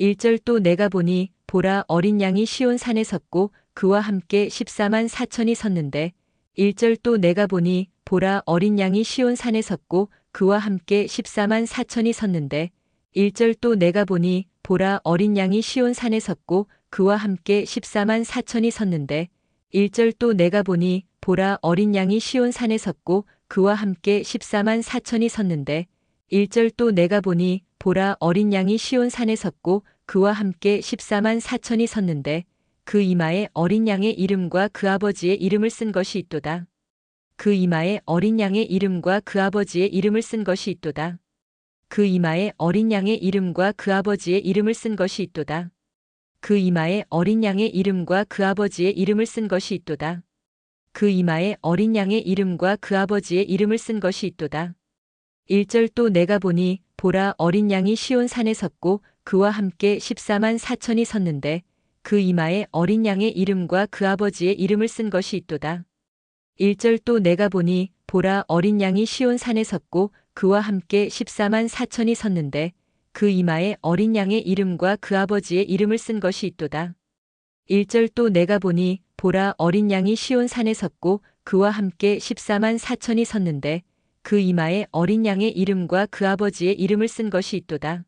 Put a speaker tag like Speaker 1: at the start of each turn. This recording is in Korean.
Speaker 1: 1절 또 내가 보니 보라 어린 양이 시온 산에 섰고 그와 함께 14만 4천이 섰는데 1절 또 내가 보니 보라 어린 양이 시온 산에 섰고 그와 함께 14만 4천이 섰는데 1절 또 내가 보니 보라 어린 양이 시온 산에 섰고 그와 함께 14만 4천이 섰는데 1절 또 내가 보니 보라 어린 양이 시온 산에 섰고 그와 함께 14만 4천이 섰는데 1절 또 내가 보니 보라 어린 양이 시온 산에 섰고 그와 함께 14만 4천이 섰는데 그 이마에 어린 양의 이름과 그 아버지의 이름을 쓴 것이 있도다. 그 이마에 어린 양의 이름과 그 아버지의 이름을 쓴 것이 있도다. 그 이마에 어린 양의 이름과 그 아버지의 이름을 쓴 것이 있도다. 그 이마에 어린 양의 이름과 그 아버지의 이름을 쓴 것이 있도다. 그 이마에 어린 양의 이름과 그 아버지의 이름을 쓴 것이 있도다. 1절 또 내가 보니 보라 어린 양이 시온 산에 섰고 그와 함께 14만 4천이 섰는데 그 이마에 어린 양의 이름과 그 아버지의 이름을 쓴 것이 있도다. 1절 또 내가 보니 보라 어린 양이 시온 산에 섰고 그와 함께 14만 4천이 섰는데 그 이마에 어린 양의 이름과 그 아버지의 이름을 쓴 것이 있도다. 1절 또 내가 보니 보라 어린 양이 시온 산에 섰고 그와 함께 14만 4천이 섰는데 그 이마에 어린 양의 이름과 그 아버지의 이름을 쓴 것이 있도다.